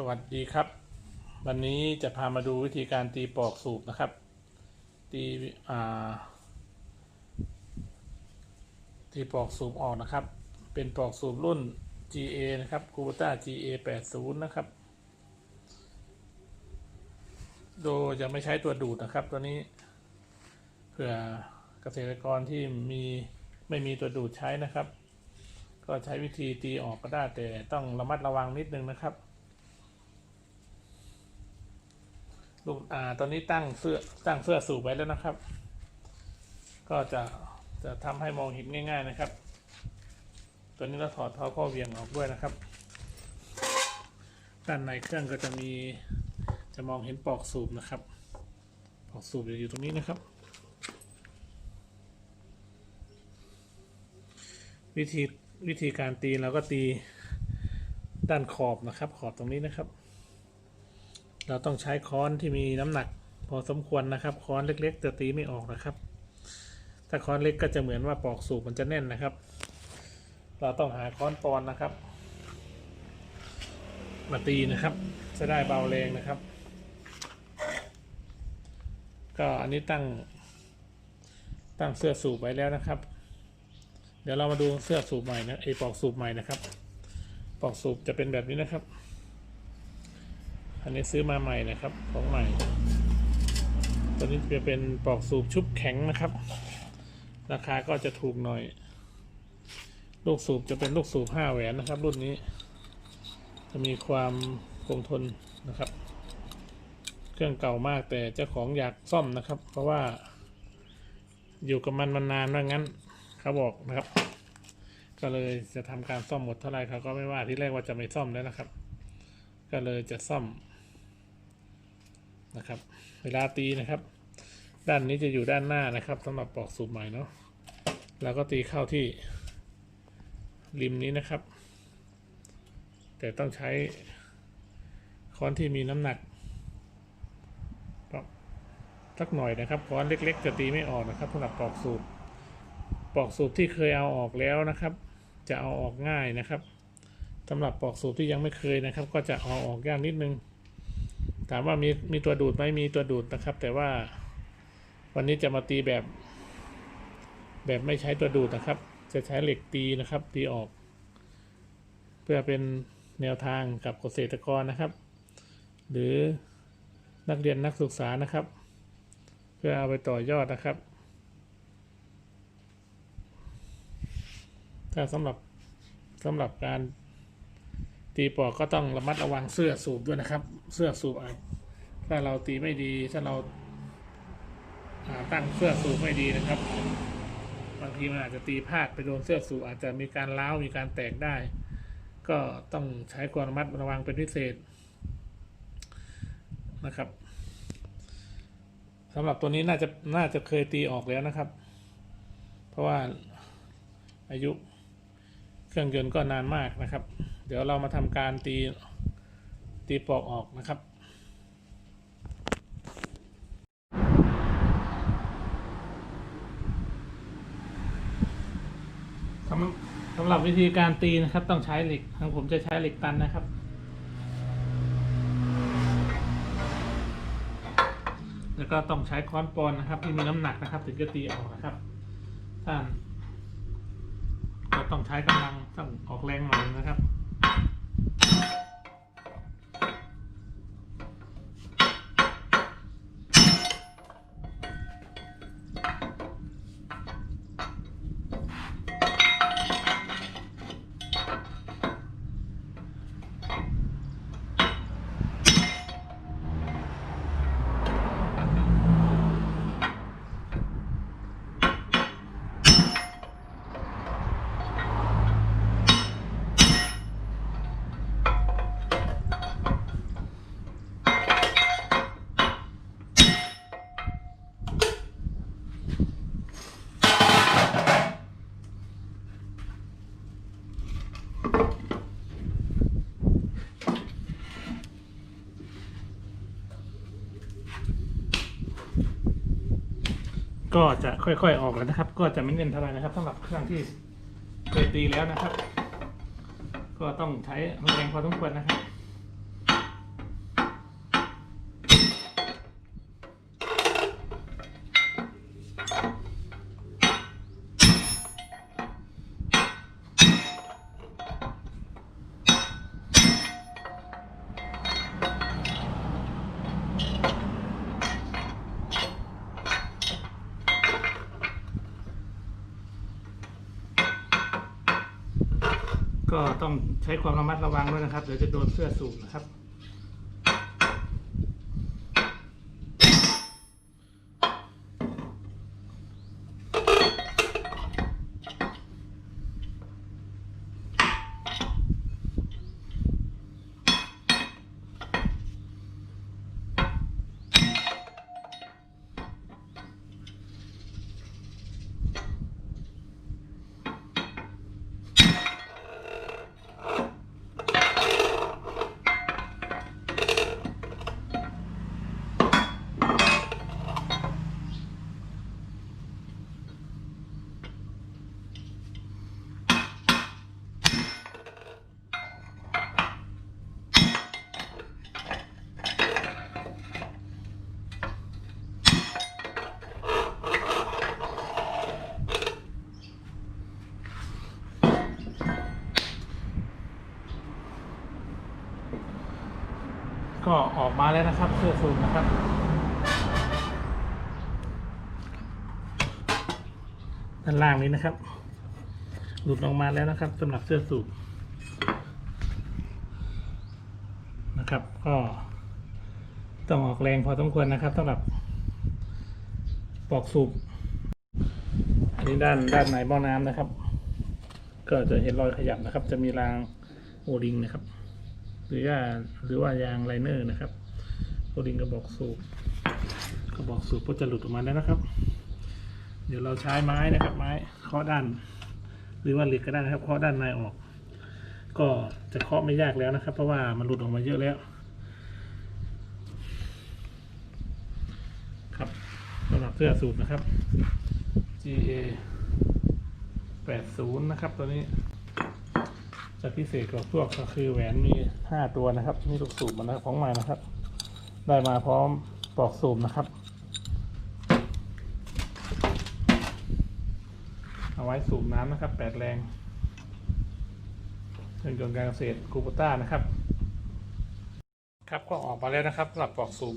สวัสดีครับ วันนี้จะพามาดูวิธีการตีปลอกสูบนะครับ ตีตีปลอกสูบออกนะครับ เป็นปลอกสูบรุ่น GA นะครับ c u b a t a GA 80นะครับ โดยจะไม่ใช้ตัวดูดนะครับ ตัวนี้เผื่อเกษตรกรที่มีไม่มีตัวดูดใช้นะครับ ก็ใช้วิธีตีออกก็ได้แต่ต้องระมัดระวังนิดนึงนะครับ ลูกอ่าตอนนี้ตั้งเสื้อตั้งเสื้อสูบไว้แล้วนะครับ ก็จะจะทำให้มองเห็นง่าย ๆนะครับ ตัวนี้เราถอดท่อข้อเวียงออกด้วยนะครับ ด้านในเครื่องก็จะมีจะมองเห็นปลอกสูบนะครับปลอกสูบอยู่ตรงนี้นะครับ วิธีวิธีการตีเราก็ตีด้านขอบนะครับ ขอบตรงนี้นะครับ เราต้องใช้ค้อนที่มีน้ำหนักพอสมควรนะครับ ค้อนเล็กๆจะตีไม่ออกนะครับ ถ้าค้อนเล็กก็จะเหมือนว่าปอกสูบมันจะแน่นนะครับ เราต้องหาค้อนปอนนะครับ มาตีนะครับ จะได้เบาแรงนะครับ ก็อันนี้ตั้งตั้งเสื้อสูบไว้แล้วนะครับ เดี๋ยวเรามาดูเสื้อสูบใหม่นะไอปอกสูบใหม่นะครับ ปอกสูบจะเป็นแบบนี้นะครับ อันนี้ซื้อมาใหม่นะครับ ของใหม่ ตัวนี้จะเป็นปลอกสูบชุบแข็งนะครับ ราคาก็จะถูกหน่อย ลูกสูบจะเป็นลูกสูบห้าแหวนนะครับ รุ่นนี้ จะมีความคงทนนะครับ เครื่องเก่ามากแต่เจ้าของอยากซ่อมนะครับ เพราะว่าอยู่กับมันมานานว่างั้นเขาบอกนะครับ ก็เลยจะทำการซ่อมหมดเท่าไหร่เขาก็ไม่ว่าที่แรกว่าจะไม่ซ่อมแล้วนะครับ ก็เลยจะซ่อม นะครับ เวลาตีนะครับ ด้านนี้จะอยู่ด้านหน้านะครับสำหรับปลอกสูบใหม่เนาะแล้วก็ตีเข้าที่ริมนี้นะครับ แต่ต้องใช้ค้อนที่มีน้ำหนักสักหน่อยนะครับค้อนเล็ก ๆ จะตีไม่ออกนะครับสำหรับปลอกสูบปลอกสูบที่เคยเอาออกแล้วนะครับ จะเอาออกง่ายนะครับสำหรับปลอกสูบที่ยังไม่เคยนะครับ ก็จะเอาออกยากนิดนึง ถามว่ามีมีตัวดูดไหมมีตัวดูดนะครับ แต่ว่าวันนี้จะมาตีแบบ แบบไม่ใช้ตัวดูดนะครับ จะใช้เหล็กตีนะครับ ตีออก เพื่อเป็นแนวทางกับเกษตรกรนะครับ หรือนักเรียนนักศึกษานะครับ เพื่อเอาไปต่อยอดนะครับ ถ้าสำหรับสำหรับการ ตีปอกก็ต้องระมัดระวังเสื้อสูบด้วยนะครับ เสื้อสูบอาจถ้าเราตีไม่ดีถ้าเราอ่าตั้งเสื้อสูบไม่ดีนะครับ บางทีมันอาจจะตีพลาดไปโดนเสื้อสูบอาจจะมีการล้าวมีการแตกได้ ก็ต้องใช้ความระมัดระวังเป็นพิเศษนะครับสำหรับตัวนี้น่าจะน่าจะเคยตีออกแล้วนะครับ เพราะว่าอายุเครื่องยนต์ก็นานมากนะครับ เดี๋ยวเรามาทำการตีตีปลอกออกนะครับสำสำหรับวิธีการตีนะครับ ต้องใช้เหล็กทางผมจะใช้เหล็กตันนะครับ แล้วก็ต้องใช้ค้อนปอนนะครับ ที่มีน้ำหนักนะครับ ถึงจะตีออกนะครับถ้าก็ต้องใช้กำลังต้องออกแรงหน่อยนะครับ ก็จะค่อยๆออกแล้วนะครับ ก็จะไม่เน้นเท่าไหร่นะครับสำหรับเครื่องที่เคยตีแล้วนะครับ ก็ต้องใช้แรงพอสมควรนะครับ ก็ต้องใช้ความระมัดระวังด้วยนะครับ เดี๋ยวจะโดนเสื้อสูบนะครับ ก็ออกมาแล้วนะครับเสื้อสูบนะครับ ด้านล่างนี้นะครับ หลุดออกมาแล้วนะครับสำหรับเสื้อสูบนะครับ ก็ต้องออกแรงพอสมควรนะครับสำหรับปลอกสูบอันนี้ด้านด้านในบ่อน้ำนะครับ ก็จะเห็นรอยขยับนะครับ จะมีรางโอริงนะครับ หรือว่าหรือว่ายางไลเนอร์นะครับโอริงกระบอกสูบกระบอกสูบก็จะหลุดออกมาแล้วนะครับ เดี๋ยวเราใช้ไม้นะครับ ไม้เคาะด้าน หรือว่าเหล็กก็ได้นะครับเคาะด้านในออก ก็จะเคาะไม่ยากแล้วนะครับ เพราะว่ามันหลุดออกมาเยอะแล้ว ครับสำหรับเสื้อสูบนะครับ GA 80 นะครับตัวนี้ จะพิเศษกว่าพวกก็คือแหวนมีห้าตัวนะครับมีลูกสูบมานะครับของใหม่นะครับ ได้มาพร้อมปลอกสูบนะครับ เอาไว้สูบน้ำนะครับแปดแรงเครื่องยนต์การเกษตรกูปต้านะครับ ครับก็ออกมาแล้วนะครับสำหรับปลอกสูบ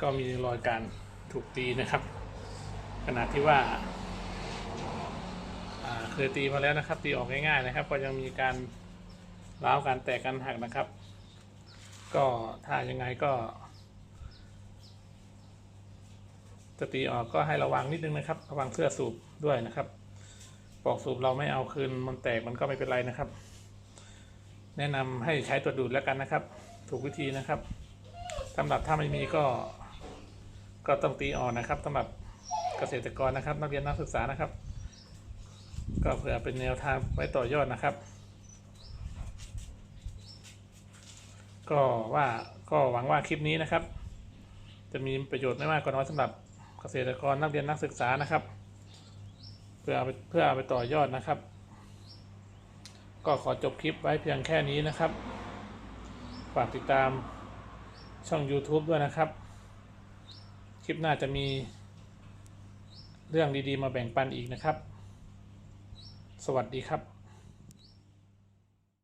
ก็มีรอยการถูกตีนะครับ ขนาดที่ว่า เคยตีมาแล้วนะครับ ตีออกง่ายๆนะครับ ก็ยังมีการร้าวการแตกกันหักนะครับ ก็ถ้ายังไงก็จะตีออกก็ให้ระวังนิดนึงนะครับ ระวังเสื้อสูบด้วยนะครับ ปอกสูบเราไม่เอาคืนมันแตกมันก็ไม่เป็นไรนะครับ แนะนำให้ใช้ตัวดูดแล้วกันนะครับ ถูกวิธีนะครับสำหรับถ้าไม่มีก็ ก็ต้องตีออกนะครับสำหรับเกษตรกรนะครับ นักเรียนนักศึกษานะครับ ก็เผื่อเป็นแนวทางไว้ต่อยอดนะครับ ก็ว่าก็หวังว่าคลิปนี้นะครับ จะมีประโยชน์ไม่มากก็น้อยสำหรับเกษตรกรนักเรียนนักศึกษานะครับ เพื่อเอาไปเพื่อเอาไปต่อยอดนะครับ ก็ขอจบคลิปไว้เพียงแค่นี้นะครับ ฝากติดตามช่อง YouTube ด้วยนะครับ คลิปหน้าจะมีเรื่องดีๆมาแบ่งปันอีกนะครับ สวัสดีครับ